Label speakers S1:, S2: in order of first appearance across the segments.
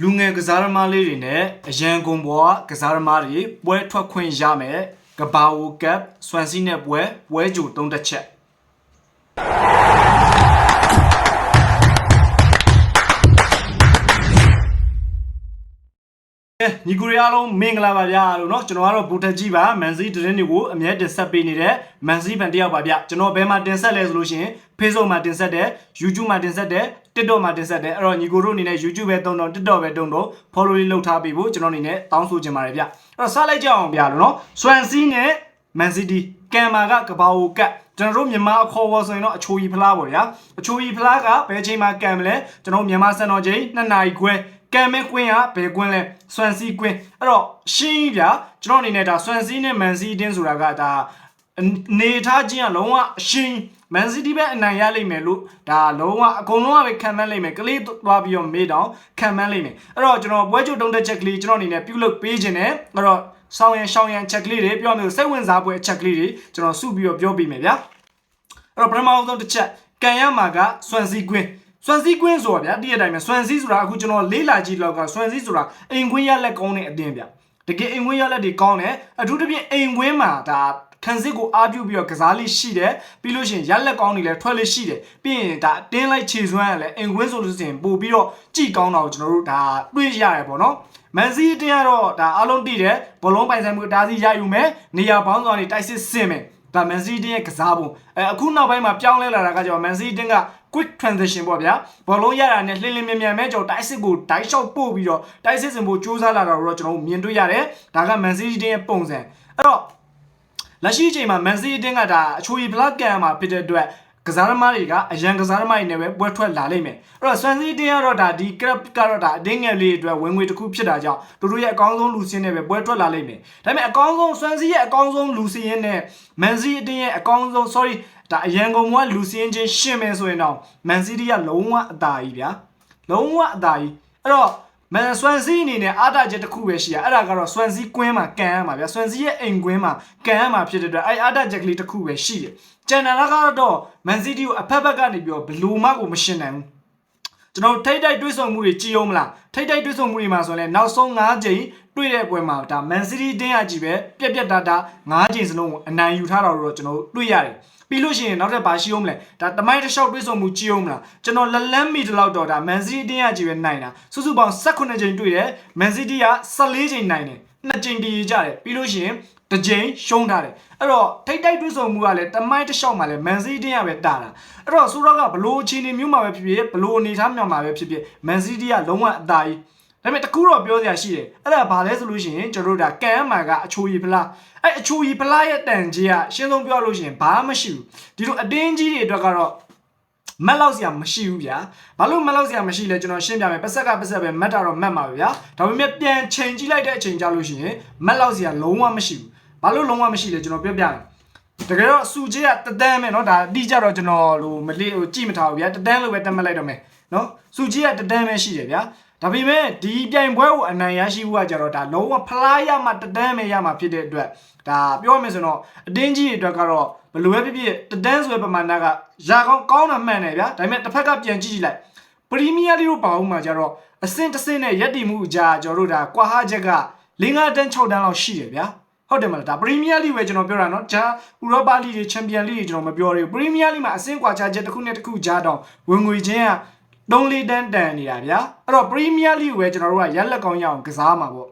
S1: လူငယ်ကစားသမားလေးတွေနဲ့အရန်ကုန်ပေါ်ကကစားသမားတွေပွဲထွက်ခွင့်ရမယ်ကဘာဝကပ်ဆွမ်စီနဲ့ပွဲပွဲကြိုသုံးတစ်ချက်ကဲညီကိုရီအားလုံးမင်္ဂလာပါဗျာလို့เนาะကျွန်တော်ကတော့ဘူထက်ကြီးပါမန်စီသတင်းတွေကိုအမြဲတင်ဆက်ပေးနေတဲ့မန်စီဖန်တယောက်ပါဗျကျွန်တော်ဘယ်မှာတင်ဆက်လဲဆိုလို့ရှိရင် Facebook မှာတင်ဆက်တယ် YouTube မှာတင်ဆက်တယ် TikTok မှာတင်ဆက်တယ်အဲ့တော့ညီကိုတို့အနေနဲ့ YouTube ပဲတုံးတော့ TikTok ပဲတုံးတော့ follow လေးလုပ်ထားပေးဖို့ကျွန်တော်အနေနဲ့တောင်းဆိုချင်ပါတယ်ဗျအဲ့တော့ဆက်လိုက်ကြအောင်ဗျာလို့နော် Swansea နဲ့ Man City ကံမာကကဘာဝကတ်ကျွန်တော်တို့မြန်မာအခေါ်ဝေါ်ဆိုရင်တော့အချိုကြီးဖလားပေါ့ဗျာအချိုကြီးဖလားကဘယ်ချိန်မှာကံမလဲကျွန်တော်မြန်မာစံတော်ချိန်2နာရီခွဲကံမဲကွင်းကဘယ်ကွင်းလဲစွမ်စီကွင်းအဲ့တော့ရှင်းကြီးဗျာကျွန်တော်အနေနဲ့ဒါစွမ်စီနဲ့မန်စီတင်းဆိုတာကဒါ နေထားခြင်းကလုံးဝအရှင်းမန်စီးတီးပဲအနိုင်ရလိမ့်မယ်လို့ဒါလုံးဝအကုန်လုံးကပဲခံမှန်းလိမ့်မယ်ကလေးသွားပြီးတော့မေးတောင်ခံမှန်းလိမ့်မယ်အဲ့တော့ကျွန်တော်ပွဲချုပ်တုံးတဲ့ချက်ကလေးကျွန်တော်အနေနဲ့ပြုလုပ်ပေးခြင်းနဲ့အဲ့တော့ဆောင်းရန်ရှောင်းရန်ချက်ကလေးတွေပြောမျိုးစိတ်ဝင်စားပွဲအချက်ကလေးတွေကျွန်တော်စုပြီးတော့ပြောပေးမယ်ဗျာအဲ့တော့ပထမဆုံးတစ်ချက်ကန်ရမှာကဆွမ်စီကွင်းဆွမ်စီကွင်းဆိုတာဗျာတည့်ရတိုင်းမှာဆွမ်စီဆိုတာအခုကျွန်တော်လေးလာကြည့်လောက်ကဆွမ်စီဆိုတာအိမ်ခွင်းရလက်ကောင်းတဲ့အတင်းဗျာတကယ်အိမ်ခွင်းရလက်တွေကောင်းတယ်အထူးသဖြင့်အိမ်ခွင်းမှာဒါ ခံစစ်ကိုအားပြုပြီးတော့ကစားလေးရှိတယ်ပြီးလို့ရှိရင်ရက်လက်ကောင်းတွေလည်းထွက်လေးရှိတယ်ပြီးရင်ဒါတင်းလိုက်ခြေစွမ်းရလဲအိမ်ခွင်းဆိုလို့ရှိရင်ပို့ပြီးတော့ကြည်ကောင်းတာကိုကျွန်တော်တို့ဒါတွေ့ရတယ်ပေါ့နော်မန်စီးတင်းကတော့ဒါအားလုံးတည်တယ်ဘောလုံးပိုင်ဆိုင်မှုတားစီရယူမယ်နေရာပေါင်းစွာနေတိုက်စစ်ဆင်မယ်ဒါမန်စီးတင်းရဲ့ကစားပုံအဲအခုနောက်ပိုင်းမှာပြောင်းလဲလာတာကကြောင့်မန်စီးတင်းက quick transition ပေါ့ဗျာဘောလုံးရတာနဲ့လှင်လင်းမြန်မြန်ပဲကျွန်တော်တိုက်စစ်ကိုတိုက်လျှောက်ပို့ပြီးတော့တိုက်စစ်စင်ဖို့စူးစမ်းလာတာတော့ကျွန်တော်မြင်တွေ့ရတယ်ဒါကမန်စီးတင်းရဲ့ပုံစံအဲ့တော့ လက်ရှိအချိန်မှာ Man City တင်းကဒါအချိုးရီဘလတ်ကန်မှာဖြစ်တဲ့အတွက်ကစားသမားတွေကအရန်ကစားသမားတွေနဲ့ပဲပွဲထွက်လာလိမ့်မယ်အဲ့တော့ Swansea တင်းကတော့ဒါဒီ club ကတော့ဒါအတင်းငယ်လေးတွေအတွက်ဝင်ငွေတစ်ခုဖြစ်တာကြောင့်တို့တို့ရဲ့အကောင်းဆုံးလူစင်းနဲ့ပဲပွဲထွက်လာလိမ့်မယ်ဒါပေမဲ့အကောင်းဆုံး Swansea ရဲ့အကောင်းဆုံးလူစင်းရဲ့နဲ့ Man City အတင်းရဲ့အကောင်းဆုံး sorry ဒါအရန်ကုန်ကလူစင်းချင်းရှင်းမယ်ဆိုရင်တော့ Man City ကလုံးဝအသာကြီးဗျာလုံးဝအသာကြီးအဲ့တော့ မန်ဆွမ်စီအနေနဲ့အားတာချက်တစ်ခုပဲရှိရအဲ့ဒါကတော့ဆွမ်စီကွင်းမှာကန်ရမှာဗျာဆွမ်စီရဲ့အိမ်ကွင်းမှာကန်ရမှာဖြစ်တဲ့အတွက်အဲ့အားတာချက်ကလေးတစ်ခုပဲရှိတယ်ကျန်တာကတော့မန်စီးတီးကိုအဖက်ဖက်ကနေပြီးတော့ဘလူးမကိုမရှင်းနိုင်ဘူး ကျွန်တော်ထိတ်တိုက်တွေးဆုံမှုတွေကြည်အောင်မလားထိတ်တိုက်တွေးဆုံမှုတွေမှာဆိုရင်နောက်ဆုံး၅ချိန်တွေ့တဲ့ပွဲမှာဒါမန်စီးတီးတင်းရကြီးပဲပြက်ပြက်တာတာ၅ချိန်စလုံးကိုအနိုင်ယူထားတာတော့ကျွန်တော်တွေ့ရတယ်ပြီးလို့ရှိရင်နောက်ထပ်ဘာရှိအောင်မလဲဒါတမိုင်းတစ်လျှောက်တွေးဆုံမှုကြည့်အောင်မလားကျွန်တော်လက်လန်းမီတလောက်တော့ဒါမန်စီးတီးတင်းရကြီးပဲနိုင်တာစုစုပေါင်း18ချိန်တွေ့တယ်မန်စီးတီးက14ချိန်နိုင်တယ်နှစ်ချိန်တည်ကြတယ်ပြီးလို့ရှိရင် တစ်ချိန်ရှုံးထားတယ်အဲ့တော့ထိတ်တိုက်တွေးဆုံမှုကလည်းတမိုင်းတစ်လျှောက်မှာလည်းမန်စီးတင်းရပဲတာတာအဲ့တော့ဆိုတော့ကဘလို့အခြေအနေမျိုးမှာပဲဖြစ်ဖြစ်ဘလို့အနေထားမျိုးမှာပဲဖြစ်ဖြစ်မန်စီးတီးကလုံးဝအသာကြီးဒါပေမဲ့တကူတော့ပြောစရာရှိတယ်အဲ့ဒါဘာလဲဆိုလို့ရှိရင်ကျွန်တော်တို့ဒါကန်အမာကအချိုရီဖလားအဲ့အချိုရီဖလားရဲ့တန်ကြီးကအရှင်းဆုံးပြောလို့ရှိရင်ဘာမှမရှိဘူးဒီလိုအတင်းကြီးတွေအတွက်ကတော့မက်လောက်စရာမရှိဘူးဗျာဘာလို့မက်လောက်စရာမရှိလဲကျွန်တော်ရှင်းပြမယ်ပတ်ဆက်ကပတ်ဆက်ပဲမက်တာတော့မက်မှာပဲဗျာဒါပေမဲ့ပြန်ချိန်ကြည့်လိုက်တဲ့အချိန်ကြလို့ရှိရင်မက်လောက်စရာလုံးဝမရှိဘူး ဘာလို့လုံးဝမရှိလဲကျွန်တော်ပြောပြမယ်တကယ်တော့စုကြီးကတတန်းပဲเนาะဒါအတိကြတော့ကျွန်တော်လိုမလေးဟိုကြည့်မထားဘူးဗျာတတန်းလို့ပဲတတ်မှတ်လိုက်တော့မယ်เนาะစုကြီးကတတန်းပဲရှိတယ်ဗျာဒါပေမဲ့ဒီပြိုင်ပွဲကိုအနိုင်ရရှိဖို့ကကြတော့ဒါလုံးဝဖလားရမှတတန်းပဲရမှဖြစ်တဲ့အတွက်ဒါပြောရမယ်ဆိုတော့အတင်းကြီးတွေအတွက်ကတော့ဘယ်လိုပဲဖြစ်ဖြစ်တတန်းဆိုတဲ့ပမာဏကရာကောင်းကောင်းတာမှန်တယ်ဗျာဒါပေမဲ့တစ်ဖက်ကပြန်ကြည့်ကြည့်လိုက်ပရီးမီးယားလိကိုပါအောင်မှာကြတော့အဆင့်တစ်ဆင့်နဲ့ရက်တည်မှုအကြကျွန်တော်တို့ဒါကွာဟာချက်က၄၅တန်း6တန်းလောက်ရှိတယ်ဗျာ ဟုတ်တယ်မလားဒါပရီးမီးယားလိပဲကျွန်တော်ပြောတာနော်ဂျာဥရောပလိတွေချန်ပီယံလိတွေကျွန်တော်မပြောရဘူးပရီးမီးယားလိမှာအဆင့်ကွာခြားချက်တစ်ခုနဲ့တစ်ခုကြားတော့ဝင်ငွေချင်းက၃လေးတန်းတန်နေတာဗျာအဲ့တော့ပရီးမီးယားလိကိုပဲကျွန်တော်တို့ကရက်လက်ကောင်းရအောင်ကစားမှာပေါ့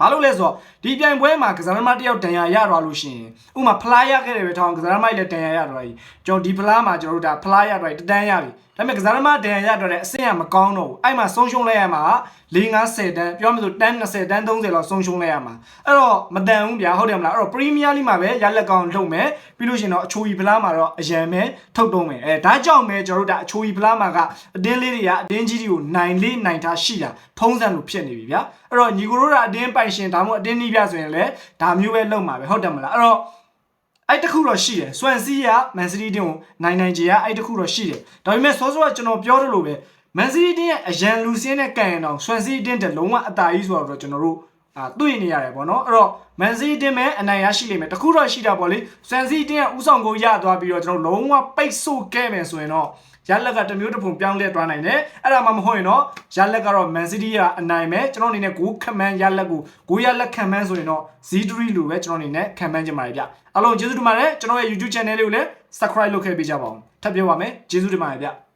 S1: ဘာလို့လဲဆိုတော့ဒီပြိုင်ပွဲမှာကစားသမားတယောက်တန်ရာရသွားလို့ရှိရင်ဥမာဖလားရခဲ့တယ်ပဲထောင်းကစားသမားလည်းတန်ရာရသွားပြီကျွန်တော်ဒီဖလားမှာကျွန်တော်တို့ဒါဖလားရသွားပြီတတန်းရပြီ ဒါပေမဲ့ကစားသမားတန်ရာရတော့တဲ့အဆင့်ကမကောင်းတော့ဘူးအဲ့မှာဆုံးရှုံးလိုက်ရမှာ4 50တန်းပြောမှဆိုတန်း20တန်း30လောက်ဆုံးရှုံးလိုက်ရမှာအဲ့တော့မတန်ဘူးဗျာဟုတ်တယ်မလားအဲ့တော့ပရီးမီးယားလိမှာပဲရလက်ကောင်းလုပ်မယ်ပြီးလို့ရှိရင်တော့အချိုးကြီးဖလားမှာတော့အရန်ပဲထုတ်တုံးမယ်အဲဒါကြောင့်ပဲကျွန်တော်တို့ဒါအချိုးကြီးဖလားမှာကအတင်းလေးတွေကအတင်းကြီးတွေကိုနိုင်လေးနိုင်ထားရှိတာထုံးစံလိုဖြစ်နေပြီဗျာအဲ့တော့ညီကိုတို့ကအတင်းပိုင်ရှင်ဒါမှမဟုတ်အတင်းနီးပြဆိုရင်လည်းဒါမျိုးပဲလုပ်မှာပဲဟုတ်တယ်မလားအဲ့တော့ အဲ့တခုတော့ရှိတယ်ဆွမ်စီးကမန်စီးတီးတင်းကိုနိုင်နိုင်ကြရအဲ့တခုတော့ရှိတယ်ဒါပေမဲ့စောစောကကျွန်တော်ပြောသလိုပဲမန်စီးတီးတင်းရဲ့အရန်လူစင်းနဲ့ကန်ရင်တော့ဆွမ်စီးတင်းတဲ့လုံးဝအသာကြီးဆိုတော့ကျွန်တော်တို့ အာတွေ့နေရတယ်ပေါ့နော်အဲ့တော့မန်စီးတင်းမဲ့အနိုင်ရရှိလိမ့်မယ်တခုတော့ရှိတာပေါ့လေဆွမ်စီးတင်းကဥဆောင်ကိုရသွားပြီးတော့ကျွန်တော်လုံးဝပိတ်ဆို့ခဲ့မယ်ဆိုရင်တော့ရလက်ကတစ်မျိုးတစ်ပုံပြောင်းလဲသွားနိုင်တယ်အဲ့ဒါမှမဟုတ်ရင်တော့ရလက်ကတော့ Man City ကအနိုင်ပဲကျွန်တော်အနေနဲ့ဂိုးခမန်းရလက်ကိုဂိုးရလက်ခံမန်းဆိုရင်တော့ Z3 လို့ပဲကျွန်တော်အနေနဲ့ခံမန်းကြပါရဗျအားလုံးကျေးဇူးတင်ပါတယ်ကျွန်တော်ရဲ့ YouTube channel လေးကိုလည်း subscribe လုပ်ခဲ့ပေးကြပါဦးထပ်ပြောပါမယ်ကျေးဇူးတင်ပါတယ်ဗျ